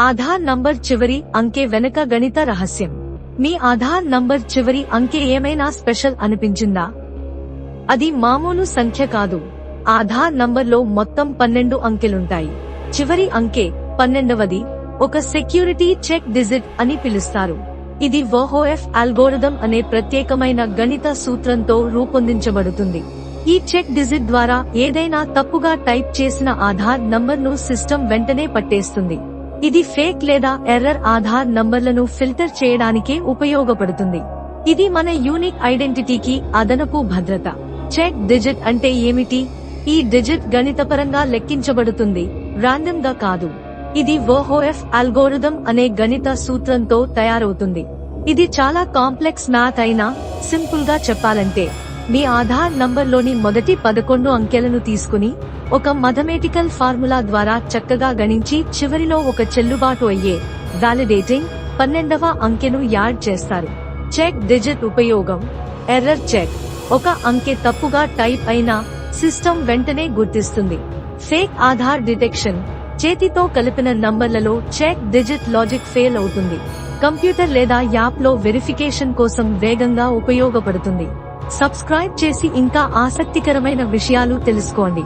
Aadhaar number చివరి అంకె వెనుక గణిత రహస్యం. మీ ఆధార్ నంబర్ చివరి అంకె ఏమైనా స్పెషల్ అనిపించిందా? అది మామూలు సంఖ్య కాదు. ఆధార్ నంబర్లో మొత్తం పన్నెండు అంకెలుంటాయి. చివరి అంకె పన్నెండవది ఒక సెక్యూరిటీ చెక్ డిజిట్ అని పిలుస్తారు. ఇది వోహోఎఫ్ అల్గోరిథం అనే ప్రత్యేకమైన గణిత సూత్రంతో రూపొందించబడుతుంది. ఈ చెక్ డిజిట్ ద్వారా ఏదైనా తప్పుగా టైప్ చేసిన ఆధార్ నంబర్ను సిస్టమ్ వెంటనే పట్టేస్తుంది. ఇది ఫేక్ లేదా ఎర్రర్ ఆధార్ నంబర్లను ఫిల్టర్ చేయడానికే ఉపయోగపడుతుంది. ఇది మన యూనిక్ ఐడెంటిటీకి అదనపు భద్రత. చెక్ డిజిట్ అంటే ఏమిటి? ఈ డిజిట్ గణితపరంగా లెక్కించబడుతుంది. రాండమ్గా కాదు. ఇది వోహోఎఫ్ అల్గోరిథం అనే గణిత సూత్రంతో తయారవుతుంది. ఇది చాలా కాంప్లెక్స్ మ్యాథ్ అయినా సింపుల్గా చెప్పాలంటే మీ ఆధార్ నంబర్లోని మొదటి పదకొండు అంకెలను తీసుకుని ఒక మథమెటికల్ ఫార్ములా ద్వారా చక్కగా గణించి చివరిలో ఒక చెల్లుబాటు అయ్యే వాలిడేటింగ్ పన్నెండవ అంకెను యాడ్ చేస్తారు. చెక్ డిజిట్ ఉపయోగం. ఎర్రర్ చెక్ ఒక అంకె తప్పుగా టైప్ అయినా సిస్టమ్ వెంటనే గుర్తిస్తుంది. ఫేక్ ఆధార్ డిటెక్షన్ చేతితో కలిపిన నంబర్లలో చెక్ డిజిట్ లాజిక్ ఫెయిల్ అవుతుంది. కంప్యూటర్ లేదా యాప్లో వెరిఫికేషన్ కోసం వేగంగా ఉపయోగపడుతుంది. సబ్స్క్రైబ్ చేసి ఇంకా ఆసక్తికరమైన విషయాలు తెలుసుకోండి.